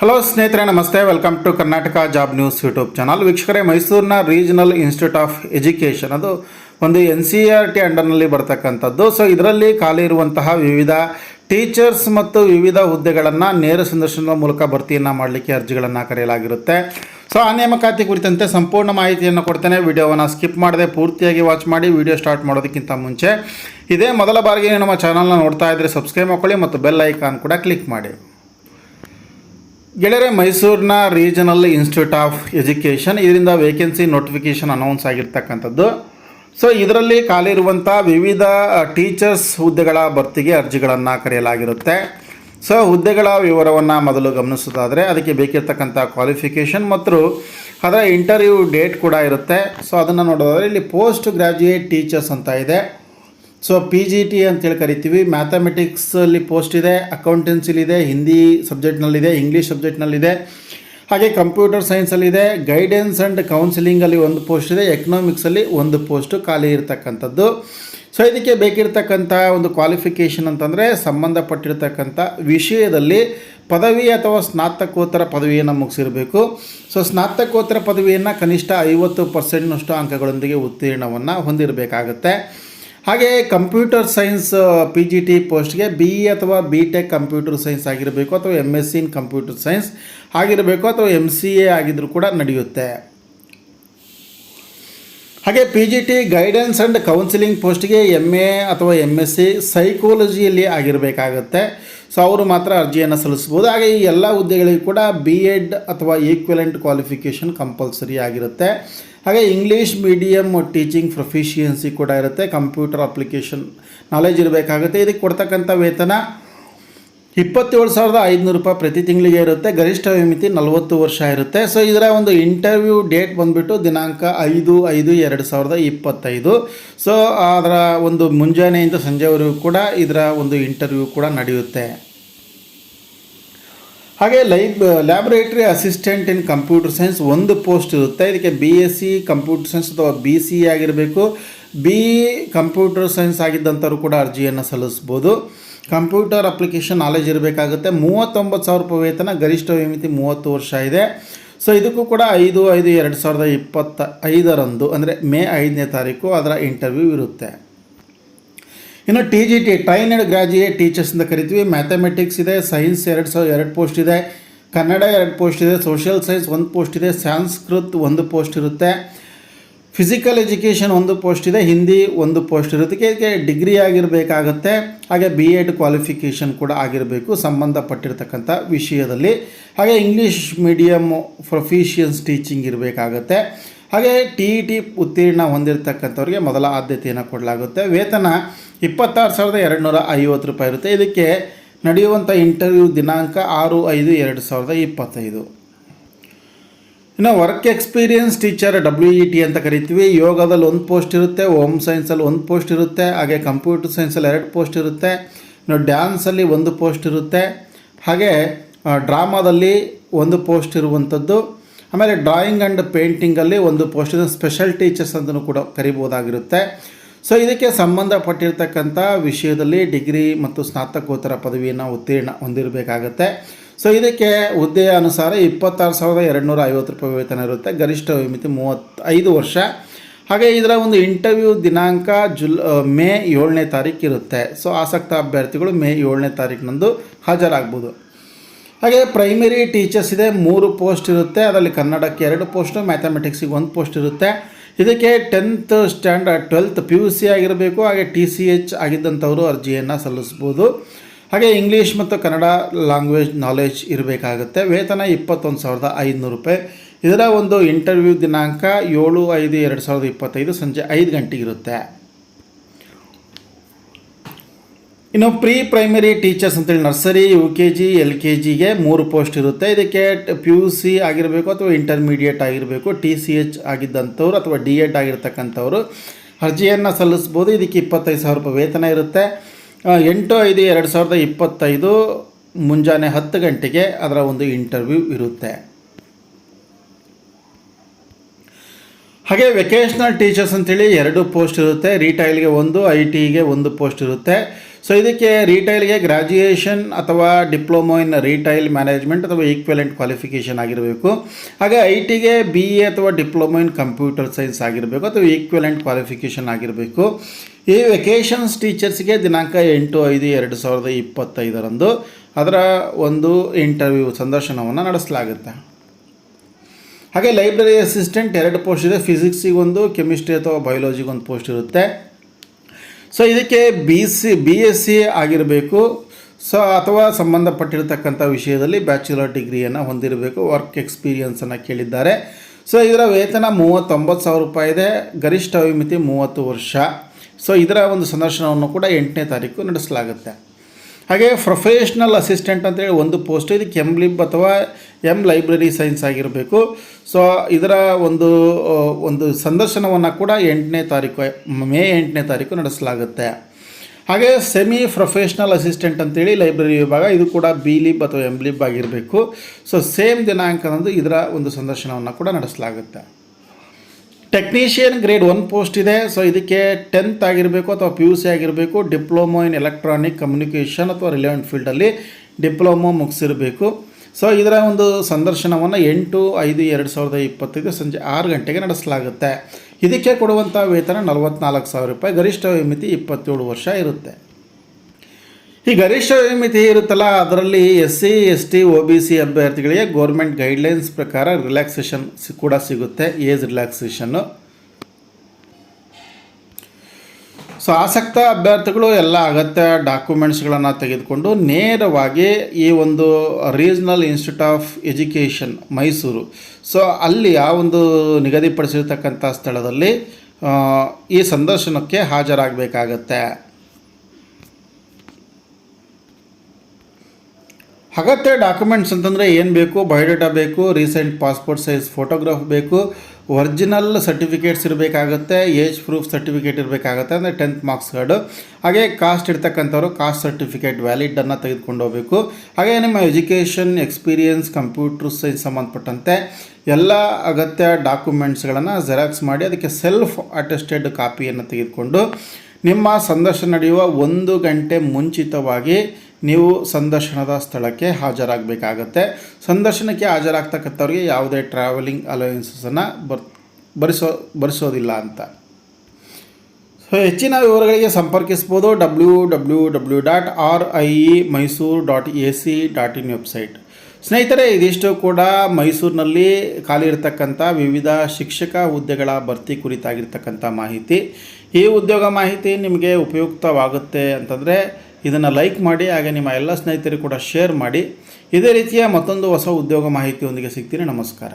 Hello ಸ್ನೇಹಿತರೆ, ನಮಸ್ತೆ. Welcome to Karnataka job news YouTube channel ವೀಕ್ಷಕರೇ, ಮೈಸೂರಿನ ರೀಜನಲ್ ಇನ್ಸ್ಟಿಟ್ಯೂಟ್ ಆಫ್ ಎಜುಕೇಷನ್ ಅದು ಒಂದು ಎನ್ ಸಿ ಆರ್ ಟಿ ಅಂಡರ್ನಲ್ಲಿ ಬರ್ತಕ್ಕಂಥದ್ದು. ಸೊ ಇದರಲ್ಲಿ ಖಾಲಿ ಇರುವಂತಹ ವಿವಿಧ ಟೀಚರ್ಸ್ ಮತ್ತು ವಿವಿಧ ಹುದ್ದೆಗಳನ್ನು ನೇರ ಸಂದರ್ಶನದ ಮೂಲಕ ಭರ್ತಿಯನ್ನು ಮಾಡಲಿಕ್ಕೆ ಅರ್ಜಿಗಳನ್ನು ಕರೆಯಲಾಗಿರುತ್ತೆ. ಸೊ ಆ ನೇಮಕಾತಿ ಕುರಿತಂತೆ ಸಂಪೂರ್ಣ ಮಾಹಿತಿಯನ್ನು ಕೊಡ್ತೇನೆ. ವಿಡಿಯೋವನ್ನು ಸ್ಕಿಪ್ ಮಾಡದೆ ಪೂರ್ತಿಯಾಗಿ ವಾಚ್ ಮಾಡಿ ವಿಡಿಯೋ ಸ್ಟಾರ್ಟ್ ಮಾಡೋದಕ್ಕಿಂತ ಮುಂಚೆ. ಇದೇ ಮೊದಲ ಬಾರಿಗೆ ನಮ್ಮ ಚಾನಲ್ನ ನೋಡ್ತಾ ಇದ್ದರೆ ಸಬ್ಸ್ಕ್ರೈಬ್ ಮಾಡ್ಕೊಳ್ಳಿ ಮತ್ತು ಬೆಲ್ ಐಕಾನ್ ಕೂಡ ಕ್ಲಿಕ್ ಮಾಡಿ. ಗೆಳೆಯರೆ, ಮೈಸೂರಿನ ರೀಜನಲ್ ಇನ್ಸ್ಟಿಟ್ಯೂಟ್ ಆಫ್ ಎಜುಕೇಷನ್ ಇದರಿಂದ ವೇಕೆನ್ಸಿ ನೋಟಿಫಿಕೇಷನ್ ಅನೌನ್ಸ್ ಆಗಿರ್ತಕ್ಕಂಥದ್ದು. ಸೊ ಇದರಲ್ಲಿ ಖಾಲಿ ಇರುವಂಥ ವಿವಿಧ ಟೀಚರ್ಸ್ ಹುದ್ದೆಗಳ ಭರ್ತಿಗೆ ಅರ್ಜಿಗಳನ್ನು ಕರೆಯಲಾಗಿರುತ್ತೆ. ಸೊ ಹುದ್ದೆಗಳ ವಿವರವನ್ನು ಮೊದಲು ಗಮನಿಸೋದಾದರೆ ಅದಕ್ಕೆ ಬೇಕಿರ್ತಕ್ಕಂಥ ಕ್ವಾಲಿಫಿಕೇಷನ್ ಮತ್ತು ಅದರ ಇಂಟರ್ವ್ಯೂ ಡೇಟ್ ಕೂಡ ಇರುತ್ತೆ. ಸೊ ಅದನ್ನು ನೋಡೋದಾದರೆ, ಇಲ್ಲಿ ಪೋಸ್ಟ್ ಗ್ರ್ಯಾಜುಯೇಟ್ ಟೀಚರ್ಸ್ ಅಂತ ಇದೆ. ಸೊ ಪಿ ಜಿ ಟಿ ಅಂತೇಳಿ ಕರಿತೀವಿ. ಮ್ಯಾಥಮೆಟಿಕ್ಸಲ್ಲಿ ಪೋಸ್ಟ್ ಇದೆ ಅಕೌಂಟೆನ್ಸಿಲಿದೆ ಹಿಂದಿ ಸಬ್ಜೆಕ್ಟ್ನಲ್ಲಿದೆ ಇಂಗ್ಲೀಷ್ ಸಬ್ಜೆಕ್ಟ್ನಲ್ಲಿದೆ ಹಾಗೆ ಕಂಪ್ಯೂಟರ್ ಸೈನ್ಸಲ್ಲಿದೆ ಗೈಡೆನ್ಸ್ ಆ್ಯಂಡ್ ಕೌನ್ಸಿಲಿಂಗಲ್ಲಿ ಒಂದು ಪೋಸ್ಟ್ ಇದೆ ಎಕನಾಮಿಕ್ಸಲ್ಲಿ ಒಂದು ಪೋಸ್ಟು ಖಾಲಿ ಇರತಕ್ಕಂಥದ್ದು. ಸೊ ಇದಕ್ಕೆ ಬೇಕಿರ್ತಕ್ಕಂಥ ಒಂದು ಕ್ವಾಲಿಫಿಕೇಷನ್ ಅಂತಂದರೆ ಸಂಬಂಧಪಟ್ಟಿರ್ತಕ್ಕಂಥ ವಿಷಯದಲ್ಲಿ ಪದವಿ ಅಥವಾ ಸ್ನಾತಕೋತ್ತರ ಪದವಿಯನ್ನು ಮುಗಿಸಿರಬೇಕು. ಸೊ ಸ್ನಾತಕೋತ್ತರ ಪದವಿಯನ್ನು ಕನಿಷ್ಠ ಐವತ್ತು ಪರ್ಸೆಂಟ್ನಷ್ಟು ಅಂಕಗಳೊಂದಿಗೆ ಉತ್ತೀರ್ಣವನ್ನು ಹೊಂದಿರಬೇಕಾಗತ್ತೆ. ಹಾಗೆ computer science P G T ಪೋಸ್ಟ್ಗೆ ಬಿ ಇ ಅಥವಾ ಬಿ ಟೆಕ್ ಕಂಪ್ಯೂಟರ್ ಸೈನ್ಸ್ ಆಗಿರಬೇಕು ಅಥವಾ M S C in computer science ಆಗಿರಬೇಕು ಅಥವಾ ಎಂ ಸಿ ಎ ಆಗಿದ್ದರೂ ಕೂಡ ನಡೆಯುತ್ತೆ. ಹಾಗೆ P G T guidance and counselling ಪೋಸ್ಟ್ಗೆ ಎಂ ಎ ಅಥವಾ ಎಂ ಎಸ್ ಸಿ ಸೈಕೋಲಜಿಯಲ್ಲಿ ಆಗಿರಬೇಕಾಗತ್ತೆ. ಸೊ ಅವರು ಮಾತ್ರ ಅರ್ಜಿಯನ್ನು ಸಲ್ಲಿಸ್ಬೋದು ಹಾಗೆ ಈ ಎಲ್ಲ ಹುದ್ದೆಗಳಿಗೆ ಕೂಡ ಬಿ ಎಡ್ ಅಥವಾ ಈಕ್ವಲೆಂಟ್ ಕ್ವಾಲಿಫಿಕೇಷನ್ ಕಂಪಲ್ಸರಿ ಆಗಿರುತ್ತೆ. ಹಾಗೆ ಇಂಗ್ಲೀಷ್ ಮೀಡಿಯಮ್ ಟೀಚಿಂಗ್ ಪ್ರೊಫಿಷಿಯನ್ಸಿ ಕೂಡ ಇರುತ್ತೆ. ಕಂಪ್ಯೂಟರ್ ಅಪ್ಲಿಕೇಶನ್ ನಾಲೆಜ್ ಇರಬೇಕಾಗುತ್ತೆ. ಇದಕ್ಕೆ ಕೊಡ್ತಕ್ಕಂಥ ವೇತನ ಇಪ್ಪತ್ತೇಳು ಸಾವಿರದ ಐದುನೂರು ರೂಪಾಯಿ ಪ್ರತಿ ತಿಂಗಳಿಗೆ ಇರುತ್ತೆ, ಗರಿಷ್ಠ ವಿಮಿತಿ ನಲವತ್ತು ವರ್ಷ ಇರುತ್ತೆ. ಸೊ ಇದರ ಒಂದು ಇಂಟರ್ವ್ಯೂ ಡೇಟ್ ಬಂದುಬಿಟ್ಟು ದಿನಾಂಕ ಐದು ಐದು ಎರಡು ಸಾವಿರದ ಇಪ್ಪತ್ತೈದು. ಸೊ ಅದರ ಒಂದು ಮುಂಜಾನೆಯಿಂದ ಸಂಜೆವರೆಗೂ ಕೂಡ ಇದರ ಒಂದು ಇಂಟರ್ವ್ಯೂ ಕೂಡ ನಡೆಯುತ್ತೆ. ಹಾಗೆ lab laboratory assistant in computer science ಒಂದು ಪೋಸ್ಟ್ ಇರುತ್ತೆ. ಇದಕ್ಕೆ B S C computer science ಅಥವಾ ಬಿ ಸಿ ಆಗಿರಬೇಕು. ಬಿ ಕಂಪ್ಯೂಟರ್ ಸೈನ್ಸ್ ಆಗಿದ್ದಂಥವ್ರು ಕೂಡ ಅರ್ಜಿಯನ್ನು ಸಲ್ಲಿಸ್ಬೋದು. ಕಂಪ್ಯೂಟರ್ ಅಪ್ಲಿಕೇಶನ್ ನಾಲೆಜ್ ಇರಬೇಕಾಗುತ್ತೆ. ಮೂವತ್ತೊಂಬತ್ತು ಸಾವಿರ ರೂಪಾಯಿ ವೇತನ, ಗರಿಷ್ಠ ವಿಮಿತಿ ಮೂವತ್ತು ವರ್ಷ ಇದೆ. ಸೊ ಇದಕ್ಕೂ ಕೂಡ ಐದು ಐದು, ಎರಡು ಸಾವಿರದ ಇಪ್ಪತ್ತ ಐದರಂದು, ಅಂದರೆ ಮೇ ಐದನೇ ತಾರೀಕು ಅದರ ಇಂಟರ್ವ್ಯೂ ಇರುತ್ತೆ. ಇನ್ನು T G T trained graduate teachers ಅಂತ ಕರಿತೀವಿ. ಮ್ಯಾಥಮೆಟಿಕ್ಸ್ ಇದೆ ಸೈನ್ಸ್ ಎರಡು ಸಾವಿರ ಎರಡು ಪೋಸ್ಟ್ ಇದೆ. ಕನ್ನಡ ಎರಡು ಪೋಸ್ಟ್ ಇದೆ ಸೋಷಿಯಲ್ ಸೈನ್ಸ್ ಒಂದು ಪೋಸ್ಟ್ ಇದೆ, ಸಂಸ್ಕೃತ್ ಒಂದು ಪೋಸ್ಟ್ ಇರುತ್ತೆ. ಫಿಸಿಕಲ್ ಎಜುಕೇಷನ್ ಒಂದು ಪೋಸ್ಟ್ ಇದೆ ಹಿಂದಿ ಒಂದು ಪೋಸ್ಟ್ ಇರುತ್ತೆ. ಇದಕ್ಕೆ ಡಿಗ್ರಿ ಆಗಿರಬೇಕಾಗತ್ತೆ, ಹಾಗೆ ಬಿ ಎಡ್ ಕ್ವಾಲಿಫಿಕೇಷನ್ ಕೂಡ ಆಗಿರಬೇಕು, ಸಂಬಂಧಪಟ್ಟಿರ್ತಕ್ಕಂಥ ವಿಷಯದಲ್ಲಿ. ಹಾಗೆ ಇಂಗ್ಲೀಷ್ ಮೀಡಿಯಮ್ ಪ್ರೊಫಿಷಿಯನ್ಸ್ ಟೀಚಿಂಗ್ ಇರಬೇಕಾಗತ್ತೆ. ಹಾಗೆ ಟಿ ಇ ಟಿ ಉತ್ತೀರ್ಣ ಹೊಂದಿರತಕ್ಕಂಥವ್ರಿಗೆ ಮೊದಲ ಆದ್ಯತೆಯನ್ನು ಕೊಡಲಾಗುತ್ತೆ. ವೇತನ ಇಪ್ಪತ್ತಾರು ಸಾವಿರದ ಎರಡು ನೂರ ಐವತ್ತು ರೂಪಾಯಿ ಇರುತ್ತೆ. ಇದಕ್ಕೆ ನಡೆಯುವಂಥ ಇಂಟರ್ವ್ಯೂ ದಿನಾಂಕ ಆರು ಐದು ಎರಡು ಸಾವಿರದ ಇಪ್ಪತ್ತೈದು. ಇನ್ನು work experience teacher W E T ಅಂತ ಕರಿತೀವಿ. ಯೋಗದಲ್ಲಿ ಒಂದು ಪೋಸ್ಟ್ ಇರುತ್ತೆ ಹೋಮ್ ಸೈನ್ಸಲ್ಲಿ ಒಂದು ಪೋಸ್ಟ್ ಇರುತ್ತೆ, ಹಾಗೆ ಕಂಪ್ಯೂಟರ್ ಸೈನ್ಸಲ್ಲಿ ಎರಡು ಪೋಸ್ಟ್ ಇರುತ್ತೆ. ಇನ್ನು ಡ್ಯಾನ್ಸಲ್ಲಿ ಒಂದು ಪೋಸ್ಟ್ ಇರುತ್ತೆ. ಹಾಗೆ ಡ್ರಾಮಾದಲ್ಲಿ ಒಂದು ಪೋಸ್ಟ್ ಇರುವಂಥದ್ದು. ಆಮೇಲೆ ಡ್ರಾಯಿಂಗ್ ಆ್ಯಂಡ್ ಪೇಂಟಿಂಗಲ್ಲಿ ಒಂದು ಪೋಸ್ಟ್ ಸ್ಪೆಷಲ್ ಟೀಚರ್ಸ್ ಅಂತಲೂ ಕೂಡ ಕರಿಬೋದಾಗಿರುತ್ತೆ. ಸೊ ಇದಕ್ಕೆ ಸಂಬಂಧಪಟ್ಟಿರ್ತಕ್ಕಂಥ ವಿಷಯದಲ್ಲಿ ಡಿಗ್ರಿ ಮತ್ತು ಸ್ನಾತಕೋತ್ತರ ಪದವಿಯನ್ನು ಉತ್ತೀರ್ಣ ಹೊಂದಿರಬೇಕಾಗತ್ತೆ. ಸೊ ಇದಕ್ಕೆ ಹುದ್ದೆಯ ಅನುಸಾರ ಇಪ್ಪತ್ತಾರು ಸಾವಿರದ ಎರಡು ನೂರ ಐವತ್ತು ರೂಪಾಯಿ ವೇತನ ಇರುತ್ತೆ. ಗರಿಷ್ಠ ಮಿತಿ ಮೂವತ್ತೈದು ವರ್ಷ. ಹಾಗೆ ಇದರ ಒಂದು ಇಂಟರ್ವ್ಯೂ ದಿನಾಂಕ ಜುಲ್ ಮೇ ಏಳನೇ ತಾರೀಕು ಇರುತ್ತೆ. ಸೊ ಆಸಕ್ತ ಅಭ್ಯರ್ಥಿಗಳು ಮೇ ಏಳನೇ ತಾರೀಕಿನಂದು ಹಾಜರಾಗ್ಬೋದು. ಹಾಗೆ ಪ್ರೈಮರಿ ಟೀಚರ್ಸ್ ಇದೆ, ಮೂರು ಪೋಸ್ಟ್ ಇರುತ್ತೆ. ಅದರಲ್ಲಿ ಕನ್ನಡಕ್ಕೆ ಎರಡು ಪೋಸ್ಟು ಮ್ಯಾಥಮೆಟಿಕ್ಸಿಗೆ ಒಂದು ಪೋಸ್ಟ್ ಇರುತ್ತೆ. ಇದಕ್ಕೆ tenth standard twelfth P U C ಆಗಿರಬೇಕು. ಹಾಗೆ ಟಿ ಸಿ ಎಚ್ ಆಗಿದ್ದಂಥವರು ಅರ್ಜಿಯನ್ನು ಸಲ್ಲಿಸ್ಬೋದು. ಹಾಗೆ ಇಂಗ್ಲೀಷ್ ಮತ್ತು ಕನ್ನಡ ಲ್ಯಾಂಗ್ವೇಜ್ ನಾಲೆಜ್ ಇರಬೇಕಾಗುತ್ತೆ. ವೇತನ ಇಪ್ಪತ್ತೊಂದು ಸಾವಿರದ ಐದುನೂರು ರೂಪಾಯಿ. ಇದರ ಒಂದು ಇಂಟರ್ವ್ಯೂ ದಿನಾಂಕ ಏಳು ಐದು ಎರಡು ಸಾವಿರದ ಇಪ್ಪತ್ತೈದು ಸಂಜೆ ಐದು ಗಂಟೆಗೆ ಇರುತ್ತೆ. ಇನ್ನು ಪ್ರೀ ಪ್ರೈಮರಿ ಟೀಚರ್ಸ್ ಅಂತೇಳಿ nursery U K G L K ಜಿಗೆ ಮೂರು ಪೋಸ್ಟ್ ಇರುತ್ತೆ. ಇದಕ್ಕೆ ಪಿ ಯು ಸಿ ಆಗಿರಬೇಕು ಅಥವಾ ಇಂಟರ್ಮೀಡಿಯೇಟ್ ಆಗಿರಬೇಕು ಟಿ ಸಿ ಎಚ್ ಆಗಿದ್ದಂಥವ್ರು ಅಥವಾ ಡಿ ಎಡ್ ಆಗಿರ್ತಕ್ಕಂಥವ್ರು ಅರ್ಜಿಯನ್ನು ಸಲ್ಲಿಸ್ಬೋದು. ಇದಕ್ಕೆ ಇಪ್ಪತ್ತೈದು ಸಾವಿರ ರೂಪಾಯಿ ವೇತನ ಇರುತ್ತೆ. ಎಂಟು ಐದು ಎರಡು ಸಾವಿರದ ಇಪ್ಪತ್ತೈದು ಮುಂಜಾನೆ ಹತ್ತು ಗಂಟೆಗೆ ಅದರ ಒಂದು ಇಂಟರ್ವ್ಯೂ ಇರುತ್ತೆ. ಹಾಗೆ ವೆಕೇಶ್ನಲ್ ಟೀಚರ್ಸ್ ಅಂತೇಳಿ ಎರಡು ಪೋಸ್ಟ್ ಇರುತ್ತೆ. ರಿಟೈಲ್ಗೆ ಒಂದು ಐ ಟಿಗೆ ಒಂದು ಪೋಸ್ಟ್ ಇರುತ್ತೆ. ಸೊ ಇದಕ್ಕೆ ರೀಟೈಲ್ಗೆ ಗ್ರ್ಯಾಜುಯೇಷನ್ ಅಥವಾ ಡಿಪ್ಲೊಮೋ ಇನ್ ರೀಟೈಲ್ ಮ್ಯಾನೇಜ್ಮೆಂಟ್ ಅಥವಾ ಈಕ್ವಲೆಂಟ್ ಕ್ವಾಲಿಫಿಕೇಷನ್ ಆಗಿರಬೇಕು. ಹಾಗೆ ಐ ಟಿಗೆ ಬಿ ಎ ಅಥವಾ ಡಿಪ್ಲೊಮೊ ಇನ್ ಕಂಪ್ಯೂಟರ್ ಸೈನ್ಸ್ ಆಗಿರಬೇಕು ಅಥವಾ ಈಕ್ವಲೆಂಟ್ ಕ್ವಾಲಿಫಿಕೇಷನ್ ಆಗಿರಬೇಕು. ಈ ವೆಕೇಷನ್ಸ್ ಟೀಚರ್ಸ್ಗೆ ದಿನಾಂಕ ಎಂಟು, ಐದು, ಎರಡು ಸಾವಿರದ ಇಪ್ಪತ್ತೈದರಂದು ಅದರ ಒಂದು ಇಂಟರ್ವ್ಯೂ ಸಂದರ್ಶನವನ್ನು ನಡೆಸಲಾಗುತ್ತೆ. ಹಾಗೆ ಲೈಬ್ರರಿ ಅಸಿಸ್ಟೆಂಟ್ ಎರಡು ಪೋಸ್ಟ್ ಇದೆ. ಫಿಸಿಕ್ಸಿಗೊಂದು ಕೆಮಿಸ್ಟ್ರಿ ಅಥವಾ ಬಯೋಲಜಿಗೊಂದು ಪೋಸ್ಟ್ ಇರುತ್ತೆ. ಸೊ ಇದಕ್ಕೆ B C B S C ಆಗಿರಬೇಕು. ಸೊ ಅಥವಾ ಸಂಬಂಧಪಟ್ಟಿರತಕ್ಕಂಥ ವಿಷಯದಲ್ಲಿ ಬ್ಯಾಚುಲರ್ ಡಿಗ್ರಿಯನ್ನು ಹೊಂದಿರಬೇಕು. ವರ್ಕ್ ಎಕ್ಸ್ಪೀರಿಯನ್ಸನ್ನು ಕೇಳಿದ್ದಾರೆ. ಸೊ ಇದರ ವೇತನ ಮೂವತ್ತೊಂಬತ್ತು ಸಾವಿರ ರೂಪಾಯಿ ಇದೆ. ಗರಿಷ್ಠ ಅವಮಿತಿ ಮೂವತ್ತು ವರ್ಷ. ಸೊ ಇದರ ಒಂದು ಸಂದರ್ಶನವನ್ನು ಕೂಡ ಎಂಟನೇ ತಾರೀಕು ನಡೆಸಲಾಗುತ್ತೆ. ಹಾಗೆ ಪ್ರೊಫೆಷ್ನಲ್ ಅಸಿಸ್ಟೆಂಟ್ ಅಂತೇಳಿ ಒಂದು ಪೋಸ್ಟ್ ಇದಕ್ಕೆ ಎಂ ಲಿಬ್ ಅಥವಾ ಎಂ ಲೈಬ್ರರಿ ಸೈನ್ಸ್ ಆಗಿರಬೇಕು. ಸೊ ಇದರ ಒಂದು ಒಂದು ಸಂದರ್ಶನವನ್ನು ಕೂಡ ಎಂಟನೇ ತಾರೀಕು, ಮೇ ಎಂಟನೇ ತಾರೀಕು ನಡೆಸಲಾಗುತ್ತೆ. ಹಾಗೆ ಸೆಮಿ ಪ್ರೊಫೆಷ್ನಲ್ ಅಸಿಸ್ಟೆಂಟ್ ಅಂತೇಳಿ ಲೈಬ್ರರಿ ವಿಭಾಗ, ಇದು ಕೂಡ ಬಿ ಲಿಬ್ ಅಥವಾ ಎಂ ಲಿಬ್ ಆಗಿರಬೇಕು. ಸೊ ಸೇಮ್ ದಿನಾಂಕದಂದು ಇದರ ಒಂದು ಸಂದರ್ಶನವನ್ನು ಕೂಡ ನಡೆಸಲಾಗುತ್ತೆ. ಟೆಕ್ನಿಷಿಯನ್ ಗ್ರೇಡ್ ಒನ್ ಪೋಸ್ಟ್ ಇದೆ. ಸೊ ಇದಕ್ಕೆ ಟೆಂತ್ ಆಗಿರಬೇಕು ಅಥವಾ ಪಿ ಯು ಸಿ ಆಗಿರಬೇಕು ಡಿಪ್ಲೊಮೊ ಇನ್ ಎಲೆಕ್ಟ್ರಾನಿಕ್ ಕಮ್ಯುನಿಕೇಷನ್ ಅಥವಾ ರಿಲೆವೆಂಟ್ ಫೀಲ್ಡಲ್ಲಿ ಡಿಪ್ಲೊಮೊ ಮುಗಿಸಿರಬೇಕು. ಸೊ ಇದರ ಒಂದು ಸಂದರ್ಶನವನ್ನು ಎಂಟು, ಐದು, ಎರಡು ಸಾವಿರದ ಇಪ್ಪತ್ತೈದು ಸಂಜೆ ಆರು ಗಂಟೆಗೆ ನಡೆಸಲಾಗುತ್ತೆ. ಇದಕ್ಕೆ ಕೊಡುವಂಥ ವೇತನ ನಲವತ್ನಾಲ್ಕು ಸಾವಿರ ರೂಪಾಯಿ, ಗರಿಷ್ಠ ಮಿತಿ ಇಪ್ಪತ್ತೇಳು ವರ್ಷ ಇರುತ್ತೆ. ಈ ಗರಿಷ್ಠ ಮಿತಿ ಇರುತ್ತಲ್ಲ, ಅದರಲ್ಲಿ S C, S T, O B C ಅಭ್ಯರ್ಥಿಗಳಿಗೆ ಗೌರ್ಮೆಂಟ್ ಗೈಡ್ಲೈನ್ಸ್ ಪ್ರಕಾರ ರಿಲ್ಯಾಕ್ಸೇಷನ್ ಕೂಡ ಸಿಗುತ್ತೆ ಏಜ್ ರಿಲ್ಯಾಕ್ಸೇಷನ್ನು ಸೊ ಆಸಕ್ತ ಅಭ್ಯರ್ಥಿಗಳು ಎಲ್ಲ ಅಗತ್ಯ ಡಾಕ್ಯುಮೆಂಟ್ಸ್ಗಳನ್ನು ತೆಗೆದುಕೊಂಡು ನೇರವಾಗಿ ಈ ಒಂದು regional institute of education Mysuru. So ಅಲ್ಲಿ ಆ ಒಂದು ನಿಗದಿಪಡಿಸಿರ್ತಕ್ಕಂಥ ಸ್ಥಳದಲ್ಲಿ ಈ ಸಂದರ್ಶನಕ್ಕೆ ಹಾಜರಾಗಬೇಕಾಗತ್ತೆ. ಅಗತ್ಯ ಡಾಕ್ಯುಮೆಂಟ್ಸ್ ಅಂತಂದರೆ ಏನು ಬೇಕು, ಬಯೋಡೇಟಾ ಬೇಕು, ರೀಸೆಂಟ್ ಪಾಸ್ಪೋರ್ಟ್ ಸೈಜ್ ಫೋಟೋಗ್ರಾಫ್ ಬೇಕು, ಒರಿಜಿನಲ್ ಸರ್ಟಿಫಿಕೇಟ್ಸ್ ಇರಬೇಕಾಗತ್ತೆ, ಏಜ್ ಪ್ರೂಫ್ ಸರ್ಟಿಫಿಕೇಟ್ ಇರಬೇಕಾಗತ್ತೆ, ಅಂದರೆ ಟೆಂತ್ ಮಾರ್ಕ್ಸ್ ಕಾರ್ಡು. ಹಾಗೆ ಕಾಸ್ಟ್ ಇರ್ತಕ್ಕಂಥವ್ರು ಕಾಸ್ಟ್ ಸರ್ಟಿಫಿಕೇಟ್ ವ್ಯಾಲಿಡನ್ನು ತೆಗೆದುಕೊಂಡು ಹೋಗಬೇಕು. ಹಾಗೆ ನಿಮ್ಮ ಎಜುಕೇಷನ್, ಎಕ್ಸ್ಪೀರಿಯನ್ಸ್, ಕಂಪ್ಯೂಟರ್ ಸೈನ್ಸ್ ಸಂಬಂಧಪಟ್ಟಂತೆ ಎಲ್ಲ ಅಗತ್ಯ ಡಾಕ್ಯುಮೆಂಟ್ಸ್ಗಳನ್ನು ಜೆರಾಕ್ಸ್ ಮಾಡಿ ಅದಕ್ಕೆ ಸೆಲ್ಫ್ ಅಟೆಸ್ಟೆಡ್ ಕಾಪಿಯನ್ನು ತೆಗೆದುಕೊಂಡು ನಿಮ್ಮ ಸಂದರ್ಶನ ನಡೆಯುವ ಒಂದು ಗಂಟೆ ಮುಂಚಿತವಾಗಿ ನೀವು ಸಂದರ್ಶನದ ಸ್ಥಳಕ್ಕೆ ಹಾಜರಾಗಬೇಕಾಗತ್ತೆ. ಸಂದರ್ಶನಕ್ಕೆ ಹಾಜರಾಗ್ತಕ್ಕಂಥವ್ರಿಗೆ ಯಾವುದೇ ಟ್ರಾವೆಲಿಂಗ್ ಅಲವೆನ್ಸನ್ನು ಬರ್ ಭರಿಸೋ ಭರಿಸೋದಿಲ್ಲ ಅಂತ. ಸೊ ಹೆಚ್ಚಿನ ವಿವರಗಳಿಗೆ ಸಂಪರ್ಕಿಸ್ಬೋದು W W W dot R I E Mysuru dot A C dot in website ಸ್ನೇಹಿತರೆ, ಇದಿಷ್ಟು ಕೂಡ ಮೈಸೂರಿನಲ್ಲಿ ಖಾಲಿ ಇರತಕ್ಕಂಥ ವಿವಿಧ ಶಿಕ್ಷಕ ಹುದ್ದೆಗಳ ಭರ್ತಿ ಕುರಿತಾಗಿರ್ತಕ್ಕಂಥ ಮಾಹಿತಿ. ಈ ಉದ್ಯೋಗ ಮಾಹಿತಿ ನಿಮಗೆ ಉಪಯುಕ್ತವಾಗುತ್ತೆ ಅಂತಂದರೆ ಇದನ್ನು ಲೈಕ್ ಮಾಡಿ, ಹಾಗೆ ನಿಮ್ಮ ಎಲ್ಲ ಸ್ನೇಹಿತರಿಗೂ ಕೂಡ ಶೇರ್ ಮಾಡಿ. ಇದೇ ರೀತಿಯ ಮತ್ತೊಂದು ಹೊಸ ಉದ್ಯೋಗ ಮಾಹಿತಿಯೊಂದಿಗೆ ಸಿಗ್ತೀನಿ. ನಮಸ್ಕಾರ.